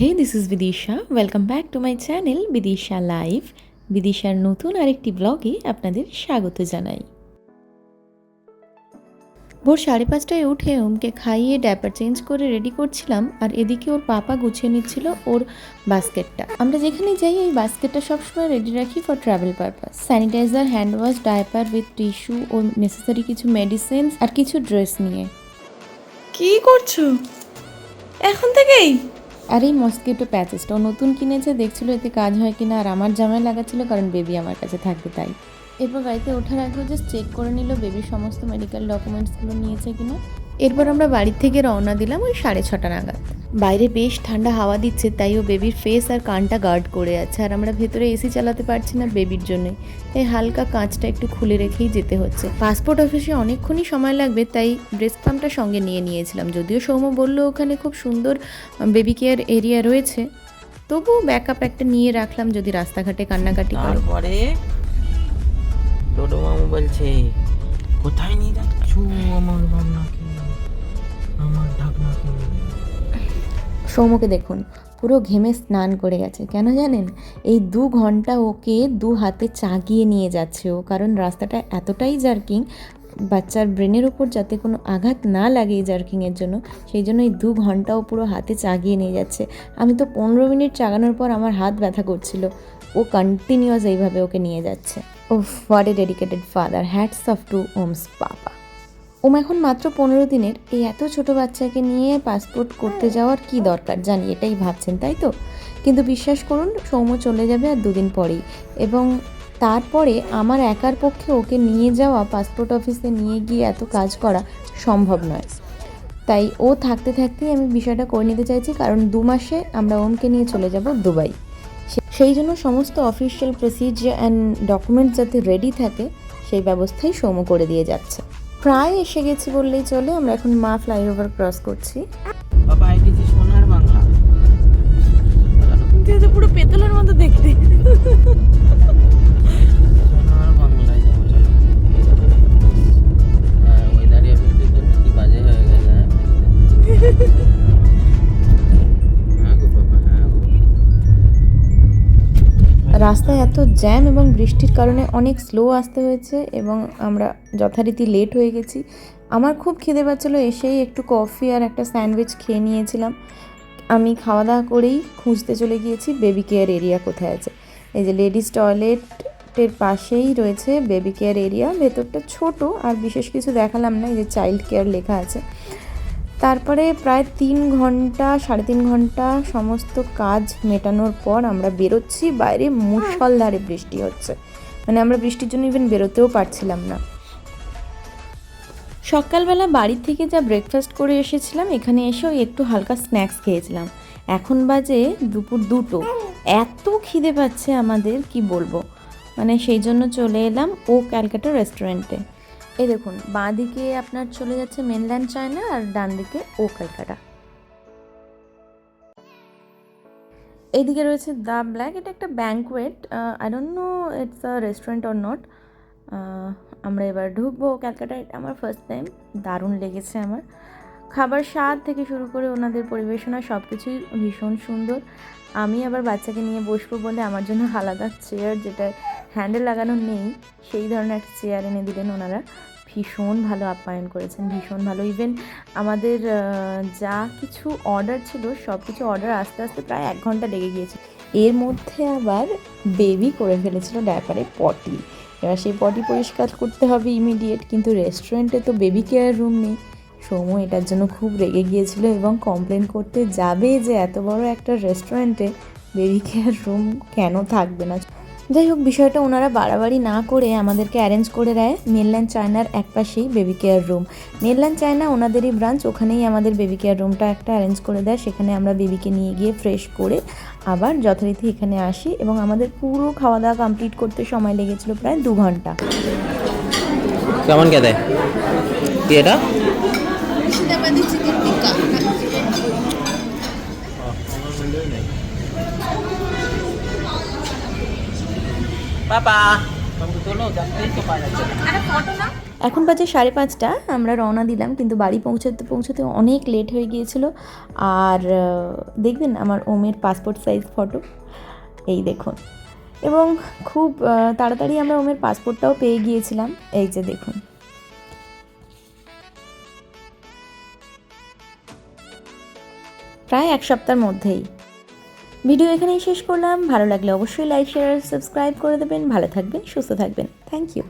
Hey this is Bidisha welcome back to my channel Bidisha live বিদিশার নতুন আরেকটি ব্লগে আপনাদের স্বাগত জানাই। ভোর সাড়ে পাঁচটায় উঠে ওমকে খাইয়ে ড্যাপার চেঞ্জ করে রেডি করছিলাম আর এদিকে ওর পাপা গুছিয়ে নিচ্ছিল ওর বাস্কেটটা। আমরা যেখানে যাই, এই বাস্কেটটা সবসময় রেডি রাখি for travel purpose sanitizer hand wash diaper with tissue O necessary কিছু মেডিসিনস আর কিছু ড্রেস নিয়ে। কি করছ? এখন থেকেই? আর এই মস্কিটো প্যাচেসটা ও নতুন কিনেছে, দেখছিল এতে কাজ হয় কিনা, আর আমার জামাই লাগাচ্ছিল কারণ বেবি আমার কাছে থাকবে তাই। এরপর বাড়িতে ওঠার আগেও জাস্ট চেক করে নিল বেবির সমস্ত মেডিকেল ডকুমেন্টসগুলো নিয়েছে কিনা। এরপর আমরা বাড়ির থেকে রওনা দিলাম ওই সাড়ে ছটা নাগাদ। বাইরে বেশ ঠান্ডা হাওয়া দিচ্ছে, তাই ও বেবির ফেস আর কানটা গার্ড করে আছে। আর আমরা ভেতরে এসি চালাতে পারছি না বেবির জন্যই তাই হালকা কাঁচটা একটু খুলে রেখেই যেতে হচ্ছে। পাসপোর্ট অফিসে অনেকক্ষণই সময় লাগবে, তাই ব্রেস্ট পাম্পটা সঙ্গে নিয়ে নিয়েছিলাম। যদিও সৌম্য বলল ওখানে খুব সুন্দর বেবি কেয়ার এরিয়া রয়েছে। তবুও ব্যাকআপ একটা নিয়ে রাখলাম যদি রাস্তাঘাটে কান্নাকাটি তারপরে টোটো মামু বলছে, কোথায় নিয়ে যাচ্ছ আমার ভাবনাকে? সৌম্যকে দেখুন। পুরো ঘেমে স্নান করে গেছে। কেন জানেন? এই দু ঘণ্টা ওকে দু হাতে চাগিয়ে নিয়ে যাচ্ছে ও। কারণ রাস্তাটা এতটাই জার্কিং, বাচ্চার ব্রেনের উপর যাতে কোনো আঘাত না লাগে এই জার্কিংয়ের জন্য, সেই জন্য এই দু ঘন্টাও পুরো হাতে চাগিয়ে নিয়ে যাচ্ছে। আমি তো পনেরো মিনিট চাগানোর পর আমার হাত ব্যথা করছিল। ও কন্টিনিউয়াস এইভাবে ওকে নিয়ে যাচ্ছে। ও what a dedicated father hats off to Om's papa Om, এখন মাত্র পনেরো দিনের। এই এত ছোট বাচ্চাকে নিয়ে পাসপোর্ট করতে যাওয়ার কি দরকার? জানি, এটাই ভাবছেন, তাই তো? কিন্তু বিশ্বাস করুন, সৌম্য চলে যাবে আর দুদিন পরেই। এবং তারপরে আমার একার পক্ষে ওকে নিয়ে যাওয়া, পাসপোর্ট অফিসে নিয়ে গিয়ে এত কাজ করা সম্ভব নয়। তাই ও থাকতে থাকতেই আমি বিষয়টা করে নিতে চাইছি, কারণ দু মাসে আমরা ওমকে নিয়ে চলে যাব দুবাই। সেই জন্য সমস্ত অফিসিয়াল প্রসিজিয়ার অ্যান্ড ডকুমেন্টস যাতে রেডি থাকে, সেই ব্যবস্থাই সৌম্য করে দিয়ে যাচ্ছে। প্রায় এসে গেছি বললেই চলে আমরা এখন মা ফ্লাইওভার ক্রস করছি। সোনার বাংলা। পুরো পেতলের মতো দেখতে। রাস্তায় এত জ্যাম এবং বৃষ্টির কারণে অনেক স্লো আসতে হয়েছে এবং আমরা যথারীতি লেট হয়ে গেছি। আমার খুব খিদে পাচ্ছিল, এসেই একটু কফি আর একটা স্যান্ডউইচ খেয়ে নিয়েছিলাম। আমি খাওয়া দাওয়া করেই খুঁজতে চলে গিয়েছি বেবি কেয়ার এরিয়া কোথায় আছে। এই যে লেডিস টয়লেটের পাশেই রয়েছে বেবি কেয়ার এরিয়া, ভেতরটা ছোট আর বিশেষ কিছু দেখালাম না, এই যে চাইল্ড কেয়ার লেখা আছে। তারপরে প্রায় তিন ঘণ্টা, সাড়ে তিন ঘণ্টা সমস্ত কাজ মেটানোর পর আমরা বেরোচ্ছি। বাইরে মুষলধারে বৃষ্টি হচ্ছে। মানে আমরা বৃষ্টির জন্য ইভেন বেরোতেও পারছিলাম না। সকালবেলা বাড়ি থেকে যা ব্রেকফাস্ট করে এসেছিলাম, এখানে এসেও একটু হালকা স্ন্যাক্স খেয়েছিলাম। এখন বাজে দুপুর দুটো। এত খিদে পাচ্ছে আমাদের, কি বলব? মানে সেই জন্য চলে এলাম ও ক্যালকাটা রেস্টুরেন্টে। এই দেখুন বাঁ দিকে আপনার চলে যাচ্ছে মেনল্যান্ড চায়না আর ডান দিকে ও ক্যালকাটা এইদিকে রয়েছে দ্য ব্ল্যাক, এটা একটা banquet I don't know it's a restaurant or not আমরা এবার ঢুকবো ক্যালকাটা এটা আমার ফার্স্ট টাইম দারুণ লেগেছে আমার। খাবার স্বাদ থেকে শুরু করে ওনাদের পরিবেশনা সব কিছুই ভীষণ সুন্দর। আমি আবার বাচ্চাকে নিয়ে বসবো বলে আমার জন্য আলাদা চেয়ার যেটা হ্যান্ডেল লাগানো নেই, সেই ধরনের একটা চেয়ার এনে দিলেন ওনারা। ভীষণ ভালো আপ্যায়ন করেছেন, ভীষণ ভালো। ইভেন আমাদের যা কিছু অর্ডার ছিল সব কিছু অর্ডার আস্তে আস্তে প্রায় এক ঘণ্টা লেগে গিয়েছে। এর মধ্যে আবার বেবি করে ফেলেছিল ডায়াপারে পটি। এবার সেই পটি পরিষ্কার করতে হবে ইমিডিয়েট কিন্তু রেস্টুরেন্টে তো বেবি কেয়ার রুম নেই। সৌম্য এটার জন্য খুব রেগে গিয়েছিল এবং কমপ্লেন করতে যাবে যে এত বড় একটা রেস্টুরেন্টে বেবি কেয়ার রুম কেন থাকবে না। যাই হোক, বিষয়টা ওনারা বাড়াবাড়ি না করে আমাদেরকে অ্যারেঞ্জ করে দেয় মেনল্যান্ড চায়নার এক পাশেই baby care room mainland China ওনাদেরই branch ওখানেই আমাদের বেবি কেয়ার রুমটা একটা অ্যারেঞ্জ করে দেয়। সেখানে আমরা বেবিকে নিয়ে গিয়ে ফ্রেশ করে আবার যথারীতি এখানে আসি এবং আমাদের পুরো খাওয়া দাওয়া কমপ্লিট করতে সময় লেগেছিল প্রায় দু ঘণ্টা। কেমন কি এটা? বাবা এখন বাজে সাড়ে পাঁচটা আমরা রওনা দিলাম কিন্তু বাড়ি পৌঁছাতে পৌঁছাতে অনেক লেট হয়ে গিয়েছিল। আর দেখবেন আমার ওমের পাসপোর্ট সাইজ ফটো এই দেখুন। এবং খুব তাড়াতাড়ি আমরা ওমের পাসপোর্টটাও পেয়ে গিয়েছিলাম। এই যে দেখুন। প্রায় এক সপ্তাহের মধ্যেই। ভিডিও এখানেই শেষ করলাম। ভালো লাগলে অবশ্যই লাইক, শেয়ার সাবস্ক্রাইব করে দেবেন। ভালো থাকবেন, সুস্থ থাকবেন। Thank you.